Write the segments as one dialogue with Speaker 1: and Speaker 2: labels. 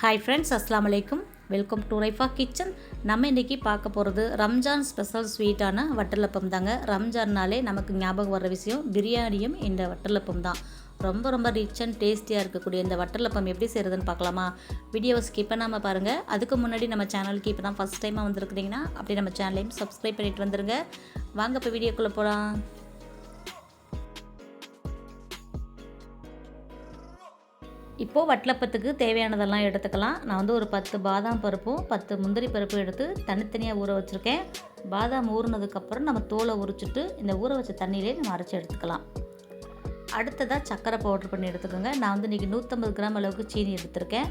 Speaker 1: Hi friends அஸ்லாம் வலைக்கும் welcome to Raifa kitchen நம்ம இன்றைக்கி பார்க்க போகிறது ரம்ஜான் ஸ்பெஷல் ஸ்வீட்டான வட்டலப்பம் தாங்க. ரம்ஜான்னாலே நமக்கு ஞாபகம் வர்ற விஷயம் பிரியாணியும் இந்த வட்டலப்பம் தான். ரொம்ப ரொம்ப ரிச் அண்ட் டேஸ்டியாக இருக்கக்கூடிய இந்த வட்டலப்பம் எப்படி செய்கிறதுன்னு பார்க்கலாமா? வீடியோவை ஸ்கிப் பண்ணாமல் பாருங்கள் அதுக்கு முன்னாடி நம்ம சேனலுக்கு இப்போ தான் ஃபஸ்ட் டைமாக வந்திருக்கிறீங்கன்னா அப்படி நம்ம சேனலையும் சப்ஸ்கிரைப் பண்ணிட்டு வந்துருங்க. வாங்க இப்போ வீடியோக்குள்ளே போகலாம் இப்போது வட்டலப்பத்துக்கு தேவையானதெல்லாம் எடுத்துக்கலாம். நான் வந்து ஒரு பத்து பாதாம் பருப்பும் பத்து முந்திரி பருப்பும் எடுத்து தனித்தனியாக ஊற வச்சுருக்கேன். பாதாம் ஊறினதுக்கப்புறம் நம்ம தோலை உரிச்சிட்டு இந்த ஊற வச்ச தண்ணியிலே நம்ம அரைச்சி எடுத்துக்கலாம். அடுத்ததாக சர்க்கரை பவுட்ரு பண்ணி எடுத்துக்கோங்க. நான் வந்து இன்றைக்கி நூற்றம்பது கிராம் அளவுக்கு சீனி எடுத்திருக்கேன்.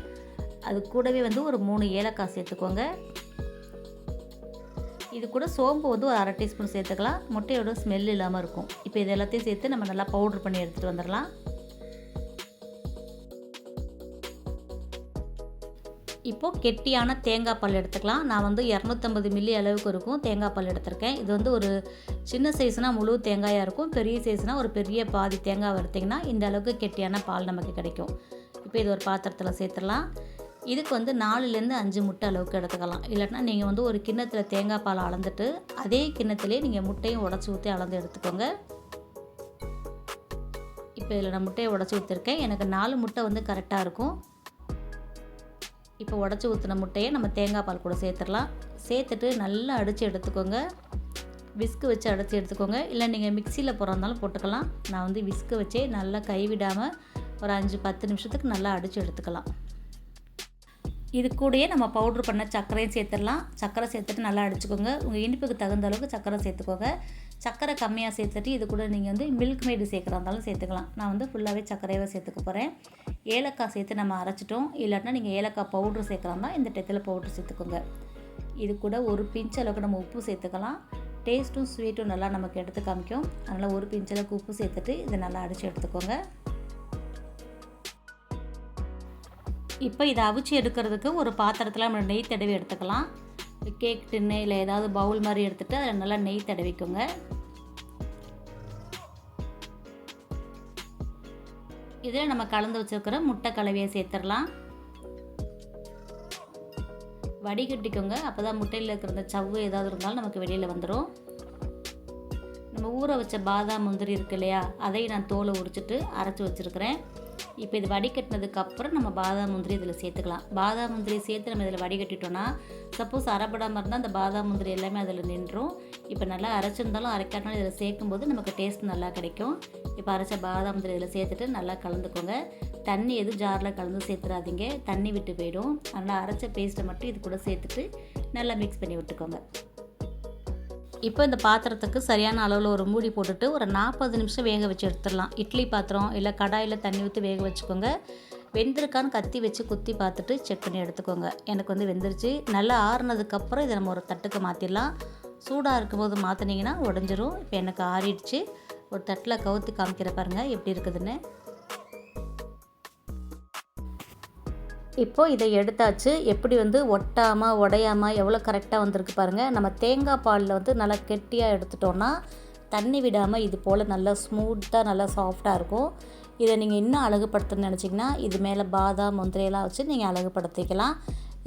Speaker 1: அது கூடவே வந்து ஒரு மூணு ஏலக்காய் சேர்த்துக்கோங்க. இது கூட சோம்பு வந்து ஒரு அரை டீஸ்பூன் சேர்த்துக்கலாம். முட்டையோட ஸ்மெல் இல்லாமல் இருக்கும். இப்போ இது எல்லாத்தையும் சேர்த்து நம்ம நல்லா பவுட்ரு பண்ணி எடுத்துகிட்டு வந்துடலாம். இப்போது கெட்டியான தேங்காய் பால் எடுத்துக்கலாம். நான் வந்து இரநூத்தம்பது மில்லி அளவுக்கு இருக்கும். தேங்காய் பால் எடுத்திருக்கேன். இது வந்து ஒரு சின்ன சைஸ்னால் முழு தேங்காயாக இருக்கும். பெரிய சைஸ்னால் ஒரு பெரிய பாதி தேங்காய் வறுத்திங்கன்னா இந்த அளவுக்கு கெட்டியான பால் நமக்கு கிடைக்கும். இப்போ இது ஒரு பாத்திரத்தில் சேர்த்துடலாம். இதுக்கு வந்து நாலுலேருந்து அஞ்சு முட்டை அளவுக்கு எடுத்துக்கலாம். இல்லைன்னா நீங்கள் வந்து ஒரு கிண்ணத்தில் தேங்காய் பால் அளந்துட்டு அதே கிண்ணத்துலேயே நீங்கள் முட்டையும் உடச்சி ஊற்றி அளந்து எடுத்துக்கோங்க. இப்போ இதில் நான் முட்டையை உடச்சி ஊற்றிருக்கேன் எனக்கு நாலு முட்டை வந்து கரெக்டாக இருக்கும். இப்போ உடச்சி ஊற்றின முட்டையை நம்ம தேங்காய் பால் கூட சேர்த்துடலாம். சேர்த்துட்டு நல்லா அடித்து எடுத்துக்கோங்க. விஸ்கு வச்சு அடைச்சி எடுத்துக்கோங்க. இல்லை நீங்கள் மிக்சியில் போடுறதாலும் போட்டுக்கலாம். நான் வந்து விஸ்கு வச்சே நல்லா கைவிடாமல் ஒரு அஞ்சு பத்து நிமிஷத்துக்கு நல்லா அடித்து எடுத்துக்கலாம். இது கூடயே நம்ம பவுட்ரு பண்ண சர்க்கரையும் சேர்த்துடலாம். சர்க்கரை சேர்த்துட்டு நல்லா அடிச்சுக்கோங்க. உங்கள் இனிப்புக்கு தகுந்த அளவுக்கு சர்க்கரை சேர்த்துக்கோங்க. சர்க்கரை கம்மியாக சேர்த்துட்டு இது கூட நீங்கள் வந்து மில்க் மேடு சேர்க்குறா இருந்தாலும் சேர்த்துக்கலாம். நான் வந்து ஃபுல்லாகவே சர்க்கரையாக சேர்த்துக்க போகிறேன் ஏலக்காய் சேர்த்து நம்ம அரைச்சிட்டோம். இல்லாட்டினா நீங்கள் ஏலக்காய் பவுட்ரு இருந்தால் இந்த டெத்தில் பவுட்ரு சேர்த்துக்கோங்க. இது கூட ஒரு பிஞ்ச் அளவுக்கு நம்ம உப்பு சேர்த்துக்கலாம். டேஸ்ட்டும் ஸ்வீட்டும் நல்லா நமக்கு எடுத்து காமிக்கும். அதனால் ஒரு பிஞ்ச் அளவுக்கு உப்பு சேர்த்துட்டு இதை நல்லா அடித்து எடுத்துக்கோங்க. இப்போ இதை அவிச்சு எடுக்கிறதுக்கு ஒரு பாத்திரத்தில் நம்ம நெய் தடவி எடுத்துக்கலாம். கேக் டின்னு இல்லை ஏதாவது பவுல் மாதிரி எடுத்துகிட்டு அதில் நல்லா நெய் தடவிக்கோங்க. இதில் நம்ம கலந்து வச்சுருக்கிற முட்டை கலவையை சேர்த்துடலாம். வடிகட்டிக்கோங்க. அப்போ தான் முட்டையில் இருக்கிற அந்த சவ்வு ஏதாவது இருந்தாலும் நமக்கு வெளியில் வந்துடும். நம்ம ஊற வச்ச பாதாம் முந்திரி இருக்கு இல்லையா? அதையும் நான் தோலை உரிச்சிட்டு அரைச்சி வச்சுருக்கிறேன். இப்போ இது வடிகட்டினதுக்கப்புறம் நம்ம பாதாம் முந்திரி இதில் சேர்த்துக்கலாம். பாதாம் முந்திரி சேர்த்து நம்ம இதில் வடிகட்டிட்டோன்னா சப்போஸ் அரைப்படாமல் இருந்தால் அந்த பாதாம் முந்திரி எல்லாமே அதில் நின்றும். இப்போ நல்லா அரைச்சிருந்தாலும் அரைக்காட்டாலும் இதில் சேர்க்கும்போது நமக்கு டேஸ்ட் நல்லா கிடைக்கும். இப்போ அரைச்ச பாதாம் இதில் சேர்த்துட்டு நல்லா கலந்துக்கோங்க. தண்ணி எதுவும் ஜாரில் கலந்து சேர்த்துடாதீங்க தண்ணி விட்டு போயிடும். நல்லா அரைச்ச பேஸ்ட்டை மட்டும் இது கூட சேர்த்துட்டு நல்லா மிக்ஸ் பண்ணி விட்டுக்கோங்க. இப்போ இந்த பாத்திரத்துக்கு சரியான அளவில் ஒரு மூடி போட்டுட்டு ஒரு நாற்பது நிமிஷம் வேக வச்சு எடுத்துடலாம். இட்லி பாத்திரம் இல்லை கடாயில் தண்ணி ஊற்றி வேக வச்சுக்கோங்க. வெந்திருக்கான்னு கத்தி வச்சு குத்தி பார்த்துட்டு செக் பண்ணி எடுத்துக்கோங்க. எனக்கு வந்து வெந்துருச்சு. நல்லா ஆறுனதுக்கப்புறம் இதை நம்ம ஒரு தட்டுக்கு மாற்றிடலாம் சூடாக இருக்கும்போது மாற்றினீங்கன்னா உடஞ்சிரும். இப்போ எனக்கு ஆறிடுச்சு. ஒரு தட்டில் கவுத்தி காமிக்கிற பாருங்கள் எப்படி இருக்குதுன்னு. இப்போது இதை எடுத்தாச்சு. எப்படி வந்து ஒட்டாமல் உடையாமல் எவ்வளோ கரெக்டாக வந்திருக்கு பாருங்கள் நம்ம தேங்காய் பாலில் வந்து நல்லா கெட்டியாக எடுத்துட்டோன்னா தண்ணி விடாமல் இது போல் நல்லா ஸ்மூத்தாக நல்லா சாஃப்டாக இருக்கும். இதை நீங்கள் இன்னும் அழகுபடுத்தணும்னு நினச்சிங்கன்னா இது மேலே பாதாம் முந்திரையெல்லாம் வச்சு நீங்கள் அழகுபடுத்திக்கலாம்.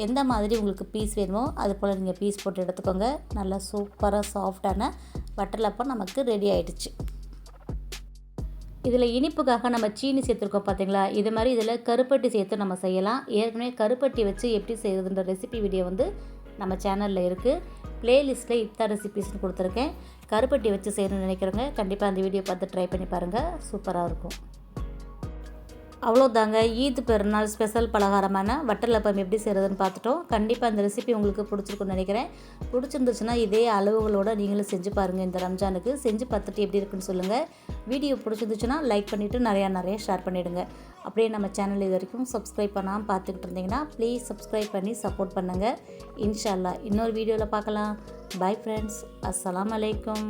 Speaker 1: எந்த மாதிரி உங்களுக்கு பீஸ் வேணுமோ அது போல் நீங்கள் பீஸ் போட்டு எடுத்துக்கோங்க. நல்லா சூப்பராக சாஃப்டான வட்டலப்போ நமக்கு ரெடி ஆகிடுச்சு இதில் இனிப்புக்காக நம்ம சீனி சேர்த்துருக்கோம் பார்த்தீங்களா? இது மாதிரி இதில் கருப்பட்டி சேர்த்து நம்ம செய்யலாம். ஏற்கனவே கருப்பட்டி வச்சு எப்படி செய்கிறதுன்ற ரெசிபி வீடியோ வந்து நம்ம சேனலில் இருக்குது ப்ளேலிஸ்ட்டில் இத்தா ரெசிபிஸ்னு கொடுத்துருக்கேன். கருப்பட்டி வச்சு செய்யணும்னு நினைக்கிறவங்க கண்டிப்பாக அந்த வீடியோ பார்த்து ட்ரை பண்ணி பாருங்கள் சூப்பராக இருக்கும். அவ்வளோதாங்க. ஈத் பெருநாள் ஸ்பெஷல் பலகாரமான வட்டலப்பம் எப்படி செய்கிறதுன்னு பார்த்துட்டோம். கண்டிப்பாக அந்த ரெசிபி உங்களுக்கு பிடிச்சிருக்குன்னு நினைக்கிறேன். பிடிச்சிருந்துச்சுன்னா இதே அளவுகளோடு நீங்களும் செஞ்சு பாருங்கள் இந்த ரம்ஜானுக்கு செஞ்சு பார்த்துட்டு எப்படி இருக்குன்னு சொல்லுங்கள் வீடியோ பிடிச்சிருந்துச்சுன்னா லைக் பண்ணிவிட்டு நிறையா நிறையா ஷேர் பண்ணிவிடுங்க அப்படியே நம்ம சேனல் இது வரைக்கும் சப்ஸ்கிரைப் பண்ணாமல் பார்த்துக்கிட்டு இருந்தீங்கன்னா ப்ளீஸ் சப்ஸ்கிரைப் பண்ணி சப்போர்ட் பண்ணுங்கள் இன்ஷால்லா இன்னொரு வீடியோவில் பார்க்கலாம். பை ஃப்ரெண்ட்ஸ் அஸ்லாம் அலைக்கும்